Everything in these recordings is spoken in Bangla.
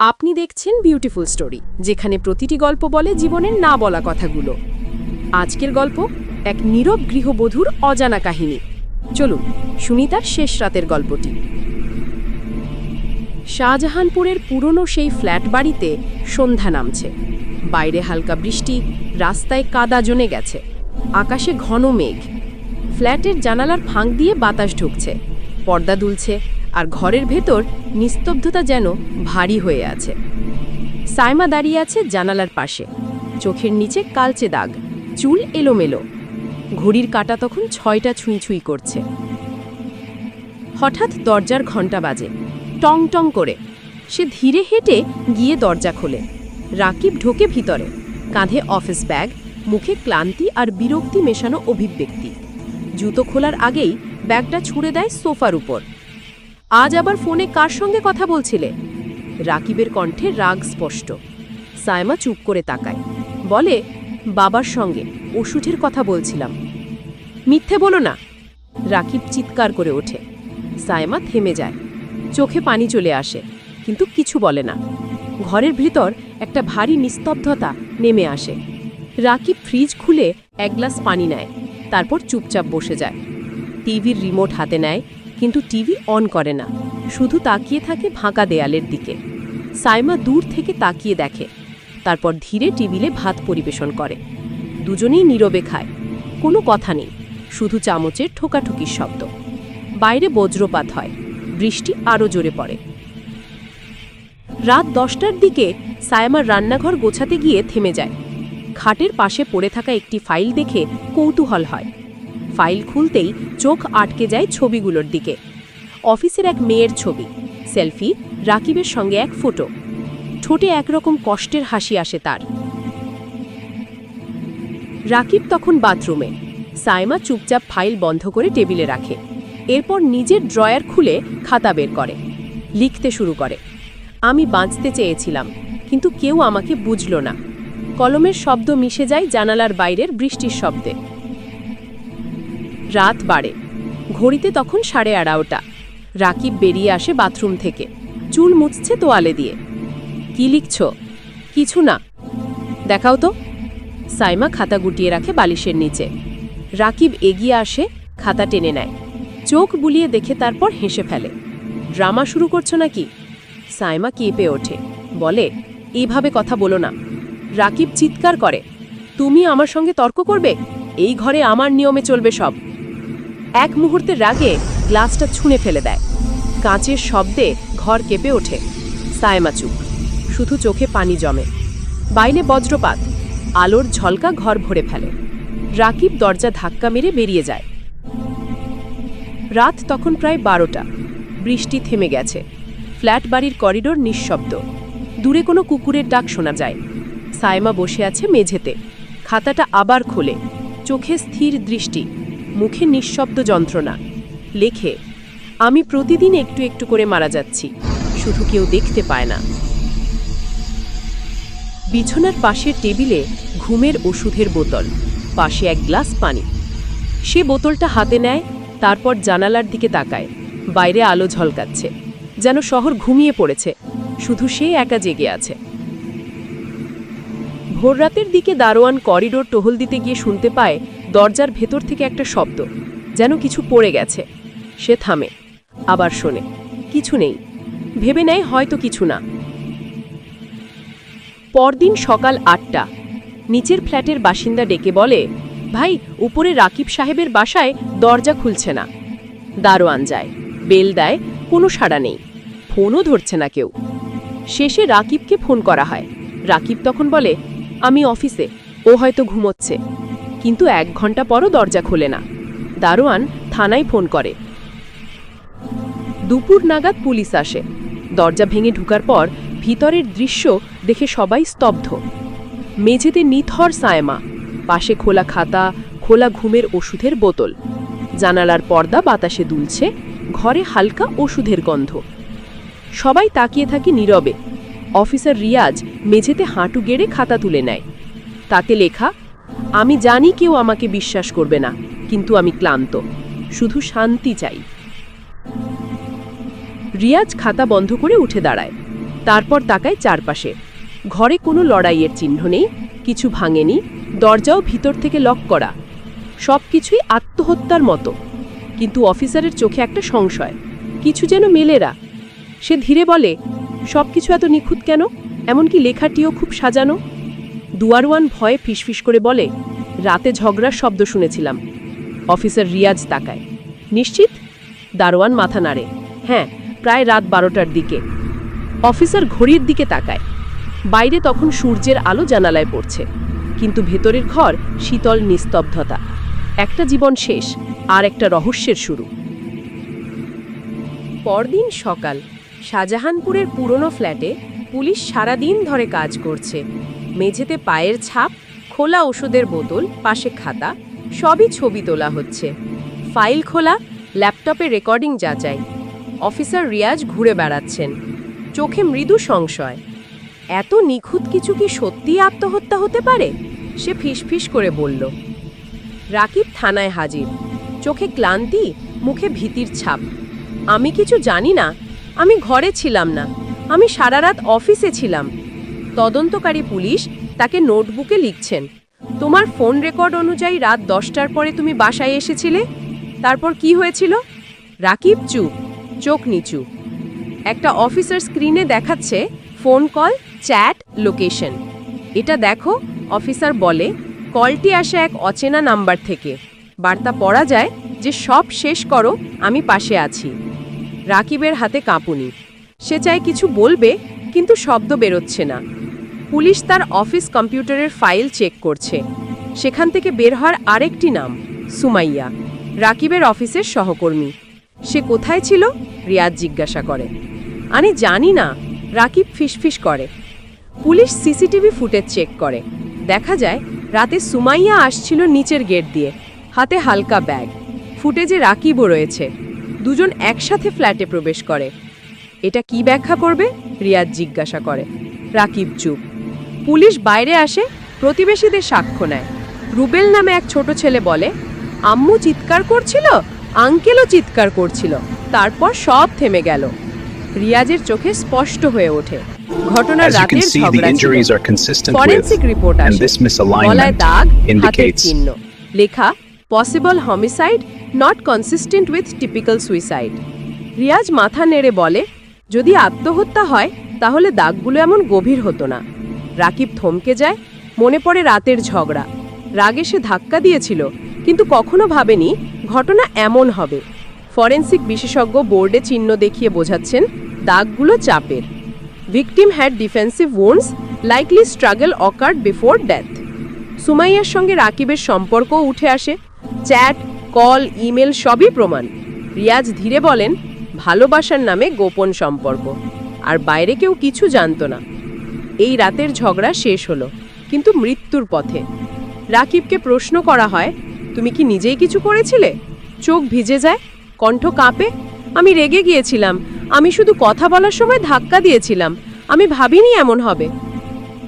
আপনি দেখছেন বিউটিফুল স্টোরি যেখানে প্রতিটি গল্প বলে জীবনের না বলা কথাগুলো। আজকের গল্প, এক নীরব গৃহবধূর অজানা কাহিনী। চলুন, শুনি তার শেষ রাতের গল্পটি। শাহজাহানপুরের পুরনো সেই ফ্ল্যাট বাড়িতে সন্ধ্যা নামছে। বাইরে হালকা বৃষ্টি, রাস্তায় কাদা জমে গেছে। আকাশে ঘন মেঘ। ফ্ল্যাটের জানালার ফাঁক দিয়ে বাতাস ঢুকছে। পর্দা দুলছে আর ঘরের ভেতর নিস্তব্ধতা যেন ভারী হয়ে আছে। সাইমা দাঁড়িয়ে আছে জানালার পাশে। চোখের নিচে কালচে দাগ, চুল এলোমেলো। ঘড়ির কাঁটা তখন ছয়টা ছুঁই ছুঁই করছে। হঠাৎ দরজার ঘণ্টা বাজে। টং টং করে। সে ধীরে হেঁটে গিয়ে দরজা খোলে। রাকিব ঢোকে ভিতরে। কাঁধে অফিস ব্যাগ, মুখে ক্লান্তি আর বিরক্তি মেশানো অভিব্যক্তি। জুতো খোলার আগেই ব্যাগটা ছুঁড়ে দেয় সোফার উপর। আজ আবার ফোনে কার সঙ্গে কথা বলছিলে? রাকিবের কণ্ঠে রাগ স্পষ্ট। সায়মা চুপ করে তাকায়। বলে, বাবার সঙ্গে ওষুধের কথা বলছিলাম। মিথ্যে বলো না। রাকিব চিৎকার করে ওঠে। সায়মা থেমে যায়। চোখে পানি চলে আসে, কিন্তু কিছু বলে না। ঘরের ভিতর একটা ভারী নিস্তব্ধতা নেমে আসে। রাকিব ফ্রিজ খুলে এক গ্লাস পানি নেয়, তারপর চুপচাপ বসে যায়। টিভির রিমোট হাতে নেয় কিন্তু টিভি অন করে না। শুধু তাকিয়ে থাকে ফাঁকা দেয়ালের দিকে। সাইমা দূর থেকে তাকিয়ে দেখে। তারপর ধীরে টেবিলে ভাত পরিবেশন করে। দুজনেই নীরবে খায়। কোনো কথা নেই। শুধু চামচের ঠোকাঠুকির শব্দ। বাইরে বজ্রপাত হয়। বৃষ্টি আরও জোরে পড়ে। রাত দশটার দিকে সায়মার রান্নাঘর গোছাতে গিয়ে থেমে যায়। খাটের পাশে পড়ে থাকা একটি ফাইল দেখে কৌতূহল হয়। ফাইল খুলতেই চোখ আটকে যায় ছবিগুলোর দিকে। অফিসের এক মেয়ের ছবি, সেলফি, রাকিবের সঙ্গে এক ফটো। ঠোঁটে একরকম কষ্টের হাসি আসে তার। রাকিব তখন বাথরুমে। সাইমা চুপচাপ ফাইল বন্ধ করে টেবিলে রাখে। এরপর নিজের ড্রয়ার খুলে খাতা বের করে। লিখতে শুরু করে। আমি বাঁচতে চেয়েছিলাম, কিন্তু কেউ আমাকে বুঝল না। কলমের শব্দ মিশে যায় জানালার বাইরের বৃষ্টির শব্দে। রাত বাড়ে। ঘড়িতে তখন সাড়ে আড়াওটা রাকিব বেরিয়ে আসে বাথরুম থেকে। চুল মুছছে তোয়ালে দিয়ে। কি লিখছ? কিছু না। দেখাও তো। সাইমা খাতা গুটিয়ে রাখে বালিশের নিচে। রাকিব এগিয়ে আসে, খাতা টেনে নেয়। চোখ বুলিয়ে দেখে তারপর হেসে ফেলে। ড্রামা শুরু করছ নাকি? সাইমা কেঁপে ওঠে। বলে, এইভাবে কথা বলো না। রাকিব চিৎকার করে, তুমি আমার সঙ্গে তর্ক করবে? এই ঘরে আমার নিয়মে চলবে সব। এক মুহূর্তের রাগে গ্লাসটা ছুঁড়ে ফেলে দেয়। কাঁচের শব্দে ঘর কেঁপে ওঠে। সায়মা চুপ। শুধু চোখে পানি জমে। বাইরে বজ্রপাত। আলোর ঝলকা ঘর ভরে ফেলে। রাকিব দরজা ধাক্কা মেরে বেরিয়ে যায়। রাত তখন প্রায় বারোটা। বৃষ্টি থেমে গেছে। ফ্ল্যাট বাড়ির করিডোর নিঃশব্দ। দূরে কোনো কুকুরের ডাক শোনা যায়। সায়মা বসে আছে মেঝেতে। খাতাটা আবার খোলে। চোখে স্থির দৃষ্টি। মুখে নিঃশব্দ যন্ত্রণা। লেখে, আমি প্রতিদিন একটু একটু করে মারা যাচ্ছি, শুধু কেউ দেখতে পায় না। বিছানার পাশের টেবিলে ঘুমের ওষুধের বোতল, পাশে এক গ্লাস পানি। সে বোতলটা হাতে নেয়, তারপর জানালার দিকে তাকায়, বাইরে আলো ঝলকাচ্ছে, যেন শহর ঘুমিয়ে পড়েছে, শুধু সে একা জেগে আছে। ভোররাতের দিকে দারোয়ান করিডোর টহল দিতে গিয়ে শুনতে পায়, দরজার ভেতর থেকে একটা শব্দ, যেন কিছু পড়ে গেছে। সে থামে, আবার শোনে, কিছু নেই, ভেবে নেয় হয়তো কিছু না। পরদিন সকাল আটটা, নিচের ফ্ল্যাটের বাসিন্দা ডেকে বলে, ভাই, উপরে রাকিব সাহেবের বাসায় দরজা খুলছে না। দারোয়ান যায়, বেল দেয়, কোনো সাড়া নেই, ফোনও ধরছে না কেউ। শেষে রাকিবকে ফোন করা হয়, রাকিব তখন বলে আমি অফিসে, ও হয়তো ঘুমোচ্ছে। কিন্তু এক ঘণ্টা পরও দরজা খোলে না। দারোয়ান থানায় ফোন করে। দুপুর নাগাদ পুলিশ আসে। দরজা ভেঙে ঢুকার পর ভিতরের দৃশ্য দেখে সবাই স্তব্ধ। মেঝেতে নিথর সায়মা, পাশে খোলা খাতা, খোলা ঘুমের ওষুধের বোতল। জানালার পর্দা বাতাসে দুলছে, ঘরে হালকা ওষুধের গন্ধ। সবাই তাকিয়ে থাকে নীরবে। অফিসার রিয়াজ মেঝেতে হাঁটু গেড়ে খাতা তুলে নেয়। তাতে লেখা, আমি জানি কেউ আমাকে বিশ্বাস করবে না, কিন্তু আমি ক্লান্ত। শুধু শান্তি চাই। রিয়াজ খাতা বন্ধ করে উঠে দাঁড়ায়। তারপর তাকায় চারপাশে। ঘরে কোনো লড়াইয়ের চিহ্ন নেই, কিছু ভাঙেনি, দরজাও ভিতর থেকে লক করা। সব কিছুই আত্মহত্যার মতো। কিন্তু অফিসারের চোখে একটা সংশয়, কিছু যেন মেলেরা। সে ধীরে বলে সব কিছু এত নিখুঁত কেন? এমনকি লেখাটিও খুব সাজানো। দুয়ারওয়ান ভয়ে ফিসফিস করে বলে, রাতে ঝগড়ার শব্দ শুনেছিলাম। অফিসার রিয়াজ তাকায়। নিশ্চিত? দারোয়ান মাথা নাড়ে। হ্যাঁ প্রায় রাত বারোটার দিকে। অফিসার ঘড়ির দিকে তাকায়। বাইরে তখন সূর্যের আলো জানালায় পড়ছে। কিন্তু ভেতরের ঘর শীতল নিস্তব্ধতা। একটা জীবন শেষ, আর একটা রহস্যের শুরু। পরদিন সকাল। শাহজাহানপুরের পুরনো ফ্ল্যাটে পুলিশ সারাদিন ধরে কাজ করছে। মেঝেতে পায়ের ছাপ, খোলা ওষুধের বোতল, পাশে খাতা, সবই ছবি তোলা হচ্ছে। ফাইল খোলা, ল্যাপটপে রেকর্ডিং যাচাই। অফিসার রিয়াজ ঘুরে বেড়াচ্ছেন। চোখে মৃদু সংশয়। এত নিখুঁত কিছু কি সত্যিই আত্মহত্যা হতে পারে? সে ফিসফিস করে বলল। রাকিব থানায় হাজির। চোখে ক্লান্তি, মুখে ভীতির ছাপ। আমি কিছু জানি না আমি ঘরে ছিলাম না। আমি সারা রাত অফিসে ছিলাম। তদন্তকারী পুলিশ তাকে নোটবুকে লিখছেন, তোমার ফোন রেকর্ড অনুযায়ী রাত দশটার পরে তুমি বাসায় এসেছিলে? তারপর কি হয়েছিল? রাকিব চুপ, চোখ নিচু। একটা অফিসার স্ক্রিনে দেখাচ্ছে ফোন কল, চ্যাট, লোকেশন। এটা দেখো, অফিসার বলে, কলটি আসে এক অচেনা নাম্বার থেকে। বার্তা পড়া যায় যে সব শেষ করো, আমি পাশে আছি। রাকিবের হাতে কাঁপুনি। সে চায় কিছু বলবে, কিন্তু শব্দ বেরোচ্ছে না। পুলিশ তার অফিস কম্পিউটারের ফাইল চেক করছে। সেখান থেকে বের হওয়ার আরেকটি নাম, সুমাইয়া, রাকিবের অফিসের সহকর্মী। সে কোথায় ছিল? রিয়াজ জিজ্ঞাসা করে। আমি জানি না, রাকিব ফিসফিস করে। পুলিশ সিসিটিভি ফুটেজ চেক করে। দেখা যায়, রাতে সুমাইয়া আসছিল নিচের গেট দিয়ে, হাতে হালকা ব্যাগ। ফুটেজে রাকিবও রয়েছে। দুজন একসাথে ফ্ল্যাটে প্রবেশ করে। এটা কি ব্যাখ্যা করবে? রিয়াজ জিজ্ঞাসা করে। রাকিব চুপ। পুলিশ বাইরে আসে প্রতিবেশীদের সাক্ষ্য নেয়। রুবেল নামে এক ছোট ছেলে বলে আম্মু চিৎকার করছিল আঙ্কেলও চিৎকার করছিল তারপর সব থেমে গেল। রিয়াজের চোখে স্পষ্ট হয়ে ওঠে। ঘটনার রাতের ঝগড়া ফরেনসিক রিপোর্ট আসে। গলায় দাগ হাতের চিহ্ন। লেখা possible homicide not consistent with typical suicide Riaz মাথা নেড়ে বলে, যদি আত্মহত্যা হয়, তাহলে দাগগুলো এমন গভীর হতো না রাকিব থমকে যায়, মনে পড়ে রাতের ঝগড়া। রাগে সে ধাক্কা দিয়েছিল, কিন্তু কখনো ভাবেনি ঘটনা এমন হবে। ফরেন্সিক বিশেষজ্ঞ বোর্ডে চিহ্ন দেখিয়ে বোঝাচ্ছেন, দাগগুলো চাপের। Victim had defensive wounds likely struggle occurred before death সুমাইয়ার সঙ্গে রাকিবের সম্পর্কও উঠে আসে। চ্যাট কল, ইমেল সবই প্রমাণ। রিয়াজ ধীরে বলেন, ভালোবাসার নামে গোপন সম্পর্ক। আর বাইরে কেউ কিছু জানতো না। এই রাতের ঝগড়া শেষ হলো, কিন্তু মৃত্যুর পথে। রাকিবকে প্রশ্ন করা হয়, তুমি কি নিজেই কিছু করেছিলে? চোখ ভিজে যায়? কণ্ঠ কাঁপে? আমি রেগে গিয়েছিলাম। আমি শুধু কথা বলার সময় ধাক্কা দিয়েছিলাম। আমি ভাবিনি এমন হবে।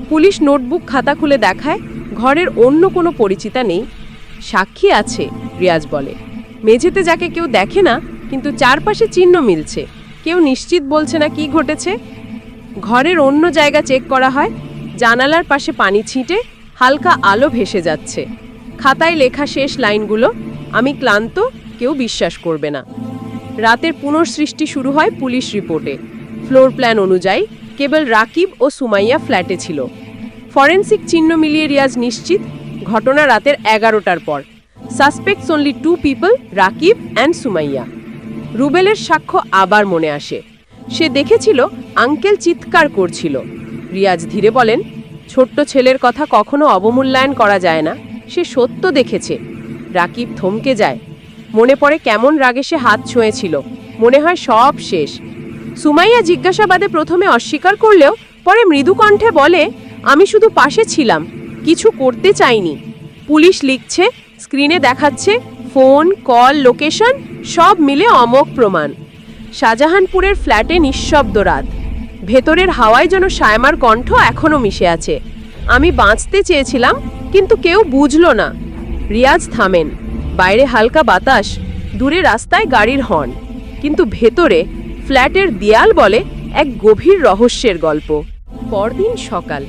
পুলিশ নোটবুক খাতা খুলে দেখায়, ঘরের অন্য কোনো পরিচিতা নেই। সাক্ষী আছে, রিয়াজ বলে। মেঝেতে যাকে কেউ দেখে না, কিন্তু চারপাশে চিহ্ন মিলছে। কেউ নিশ্চিত বলছে না কি ঘটেছে? ঘরের অন্য জায়গা চেক করা হয়, জানালার পাশে পানি ছিটে, হালকা আলো ভেসে যাচ্ছে। খাতায় লেখা শেষ লাইনগুলো, আমি ক্লান্ত, কেউ বিশ্বাস করবে না। রাতের পুনঃসৃষ্টি শুরু হয় পুলিশ রিপোর্টে। ফ্লোর প্ল্যান অনুযায়ী, কেবল রাকিব ও সুমাইয়া ফ্ল্যাটে ছিল। ফরেন্সিক চিহ্ন মিলিয়ে রিয়াজ নিশ্চিত ঘটনা রাতের এগারোটার পর। Suspects only two people Rakib and Sumaiya. রুবেলের সাক্ষ্য আবার মনে আসে। সে দেখেছিল, আঙ্কেল চিৎকার করছিল। রিয়াজ ধীরে বলেন, ছোট্ট ছেলের কথা কখনো অবমূল্যায়ন করা যায় না। সে সত্য দেখেছে রাকিব থমকে যায়। মনে পড়ে কেমন রাগে সে হাত ছুঁয়েছিল। মনে হয় সব শেষ। সুমাইয়া জিজ্ঞাসাবাদে প্রথমে অস্বীকার করলেও পরে মৃদু কণ্ঠে বলে, আমি শুধু পাশে ছিলাম। কিছু করতে চাইনি। পুলিশ লিখছে, স্ক্রিনে দেখাচ্ছে ফোন, কল, লোকেশন, সব মিলে অমোক প্রমাণ। শাহজাহানপুরের ফ্ল্যাটে নিঃশব্দ রাত। ভেতরের হাওয়ায় যেন সায়মার কণ্ঠ এখনও মিশে আছে। আমি বাঁচতে চেয়েছিলাম, কিন্তু কেউ বুঝলো না। রিয়াজ থামেন। বাইরে হালকা বাতাস, দূরে রাস্তায় গাড়ির হর্ন। কিন্তু ভেতরে ফ্ল্যাটের দেয়াল বলে এক গভীর রহস্যের গল্প। পরদিন সকাল।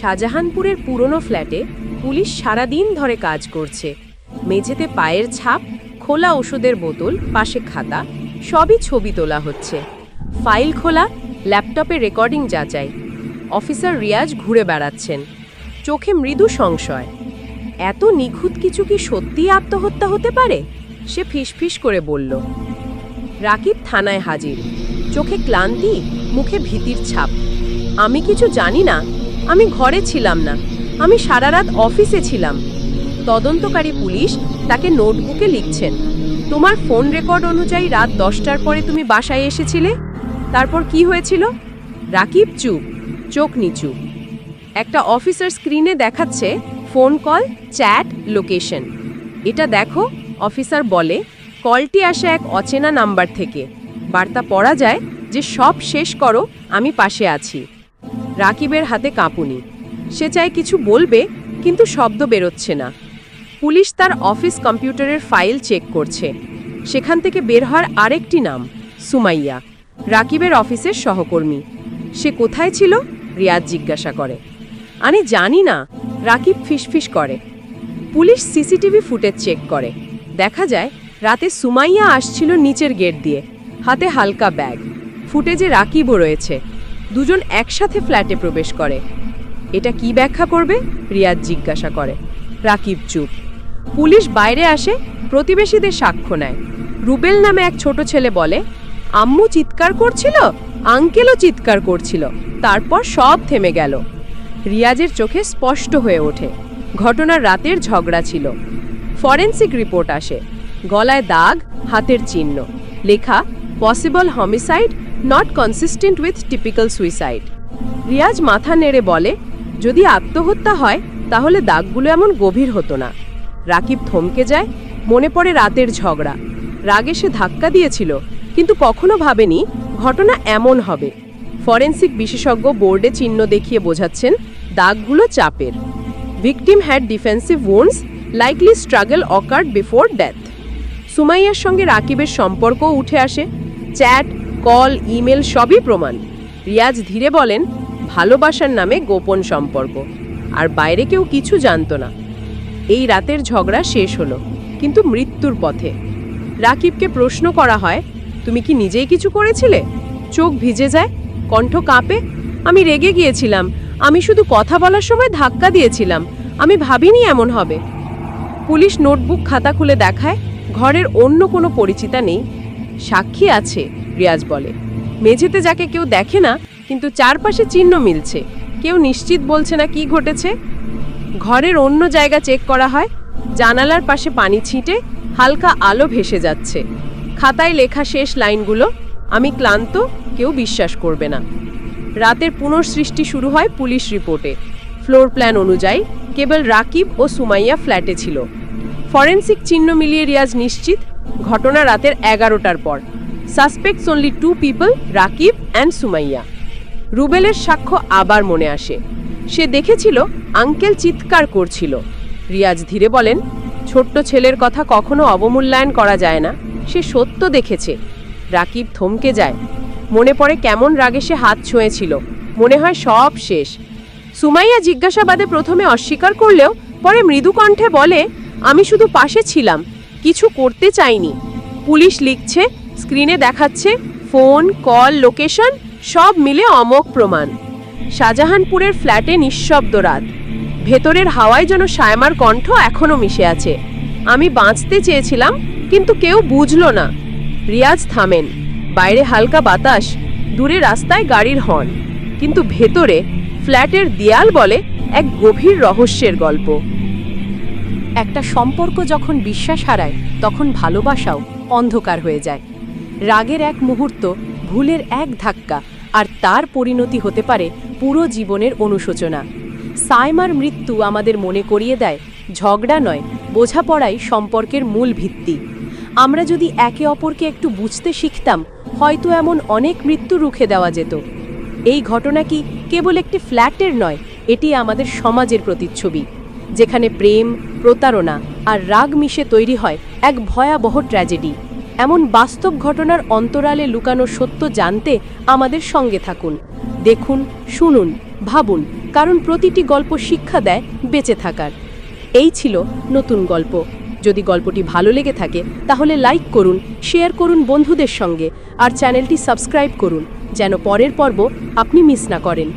শাহজাহানপুরের পুরনো ফ্ল্যাটে পুলিশ সারাদিন ধরে কাজ করছে। মেঝেতে পায়ের ছাপ, খোলা ওষুধের বোতল, পাশে খাতা, সবই ছবি তোলা হচ্ছে। ফাইল খোলা, ল্যাপটপে রেকর্ডিং যাচাই। অফিসার রিয়াজ ঘুরে বেড়াচ্ছেন। চোখে মৃদু সংশয়। এত নিখুঁত কিছু কি সত্যিই আত্মহত্যা হতে পারে? সে ফিসফিস করে বলল। রাকিব থানায় হাজির। চোখে ক্লান্তি, মুখে ভীতির ছাপ। আমি কিছু জানি না আমি ঘরে ছিলাম না। আমি সারা রাত অফিসে ছিলাম। তদন্তকারী পুলিশ তাকে নোটবুকে লিখছেন, তোমার ফোন রেকর্ড অনুযায়ী রাত দশটার পরে তুমি বাসায় এসেছিলে? তারপর কি হয়েছিল? রাকিব চুপ, চোখ নিচু। একটা অফিসার স্ক্রিনে দেখাচ্ছে ফোন কল, চ্যাট, লোকেশন। এটা দেখো, অফিসার বলে, কলটি আসে এক অচেনা নাম্বার থেকে। বার্তা পড়া যায় যে সব শেষ করো, আমি পাশে আছি। রাকিবের হাতে কাঁপুনি। সে চায় কিছু বলবে, কিন্তু শব্দ বেরোচ্ছে না। পুলিশ তার অফিস কম্পিউটারের ফাইল চেক করছে। সেখান থেকে বের হওয়ার আরেকটি নাম, সুমাইয়া, রাকিবের অফিসের সহকর্মী। সে কোথায় ছিল? রিয়াজ জিজ্ঞাসা করে। আমি জানি না, রাকিব ফিসফিস করে। পুলিশ সিসিটিভি ফুটেজ চেক করে। দেখা যায়, রাতে সুমাইয়া আসছিল নিচের গেট দিয়ে, হাতে হালকা ব্যাগ। ফুটেজে রাকিবও রয়েছে। দুজন একসাথে ফ্ল্যাটে প্রবেশ করে। এটা কি ব্যাখ্যা করবে? রিয়াজ জিজ্ঞাসা করে। রাকিব চুপ। পুলিশ বাইরে আসে, প্রতিবেশীদের সাক্ষ্য নেয়। রুবেল নামে এক ছোট ছেলে বলে, আম্মু চিৎকার করছিল? আঙ্কেলও চিৎকার করছিল। তারপর সব থেমে গেল। রিয়াজের চোখে স্পষ্ট হয়ে ওঠে। ঘটনার রাতের ঝগড়া ছিল। ফরেন্সিক রিপোর্ট আসে। গলায় দাগ, হাতের চিহ্ন। লেখা, possible homicide not consistent with typical suicide Riaz মাথা নেড়ে বলে, যদি আত্মহত্যা হয়, তাহলে দাগগুলো এমন গভীর হতো না। রাকিব থমকে যায়, মনে পড়ে রাতের ঝগড়া। রাগে সে ধাক্কা দিয়েছিল, কিন্তু কখনো ভাবেনি ঘটনা এমন হবে। ফরেন্সিক বিশেষজ্ঞ বোর্ডে চিহ্ন দেখিয়ে বোঝাচ্ছেন, দাগগুলো চাপের। Victim had defensive wounds likely struggle occurred before death. সুমাইয়ার সঙ্গে রাকিবের সম্পর্কও উঠে আসে। চ্যাট কল, ইমেল সবই প্রমাণ। রিয়াজ ধীরে বলেন, ভালোবাসার নামে গোপন সম্পর্ক। আর বাইরে কেউ কিছু জানতো না। এই রাতের ঝগড়া শেষ হলো, কিন্তু মৃত্যুর পথে। রাকিবকে প্রশ্ন করা হয়, তুমি কি নিজেই কিছু করেছিলে? চোখ ভিজে যায়, কণ্ঠ কাঁপে, আমি রেগে গিয়েছিলাম, আমি শুধু কথা বলার সময় ধাক্কা দিয়েছিলাম, আমি ভাবিনি এমন হবে। পুলিশ নোটবুক খাতা খুলে দেখায়, ঘরের অন্য কোনো পরিচিতা নেই। সাক্ষী আছে রিয়াজ বলে। মেঝেতে যাকে কেউ দেখে না, কিন্তু চারপাশে চিহ্ন মিলছে। কেউ নিশ্চিত বলছে না কি ঘটেছে? ঘরের অন্য জায়গা চেক করা হয়, জানালার পাশে পানি ছিটে, হালকা আলো ভেসে যাচ্ছে। খাতায় লেখা শেষ লাইনগুলো, আমি ক্লান্ত, কেউ বিশ্বাস করবে না। রাতের পুনঃসৃষ্টি শুরু হয় পুলিশ রিপোর্টে। ফ্লোর প্ল্যান অনুযায়ী, কেবল রাকিব ও সুমাইয়া ফ্ল্যাটে ছিল। ফরেন্সিক চিহ্ন মিলিয়ে রিয়াজ নিশ্চিত, ঘটনা রাতের এগারোটার পর। Suspects only two people Rakib and Sumaiya রুবেলের সাক্ষ্য আবার মনে আসে। সে দেখেছিল, আঙ্কেল চিৎকার করছিল। রিয়াজ ধীরে বলেন, ছোট্ট ছেলের কথা কখনো অবমূল্যায়ন করা যায় না। সে সত্য দেখেছে। রাকিব থমকে যায়। মনে পড়ে কেমন রাগে সে হাত ছুঁয়েছিল। মনে হয় সব শেষ। সুমাইয়া জিজ্ঞাসাবাদে প্রথমে অস্বীকার করলেও পরে মৃদু কণ্ঠে বলে, আমি শুধু পাশে ছিলাম। কিছু করতে চাইনি। পুলিশ লিখছে স্ক্রিনে দেখাচ্ছে ফোন, কল, লোকেশন, সব মিলে অমোক প্রমাণ। শাহজাহানপুরের ফ্ল্যাটে নিঃশব্দ রাত। ভেতরের হাওয়ায় যেন সায়মার কণ্ঠ এখনও মিশে আছে। আমি বাঁচতে চেয়েছিলাম, কিন্তু কেউ বুঝলো না। রিয়াজ থামেন। বাইরে হালকা বাতাস, দূরে রাস্তায় গাড়ির হর্ন। কিন্তু ভেতরে ফ্ল্যাটের দেয়াল বলে এক গভীর রহস্যের গল্প। একটা সম্পর্ক যখন বিশ্বাস হারায়, তখন ভালোবাসাও অন্ধকার হয়ে যায়। রাগের এক মুহূর্ত, ভুলের এক ধাক্কা, আর তার পরিণতি হতে পারে পুরো জীবনের অনুশোচনা। সাইমার মৃত্যু আমাদের মনে করিয়ে দেয়, ঝগড়া নয়, বোঝাপড়াই সম্পর্কের মূল ভিত্তি। আমরা যদি একে অপরকে একটু বুঝতে শিখতাম, হয়তো এমন অনেক মৃত্যু রুখে দেওয়া যেত। এই ঘটনা কি কেবল একটি ফ্ল্যাটের নয়, এটি আমাদের সমাজের প্রতিচ্ছবি, যেখানে প্রেম, প্রতারণা আর রাগ মিশে তৈরি হয় এক ভয়াবহ ট্র্যাজেডি। এমন বাস্তব ঘটনার অন্তরালে লুকানো সত্য জানতে আমাদের সঙ্গে থাকুন। দেখুন, শুনুন, ভাবুন, কারণ প্রতিটি গল্প শিক্ষা দেয় বেঁচে থাকার। এই ছিল নতুন গল্প। যদি গল্পটি ভালো লেগে থাকে, তাহলে লাইক করুন, শেয়ার করুন বন্ধুদের সঙ্গে, আর চ্যানেলটি সাবস্ক্রাইব করুন, যেন পরের পর্ব আপনি মিস না করেন।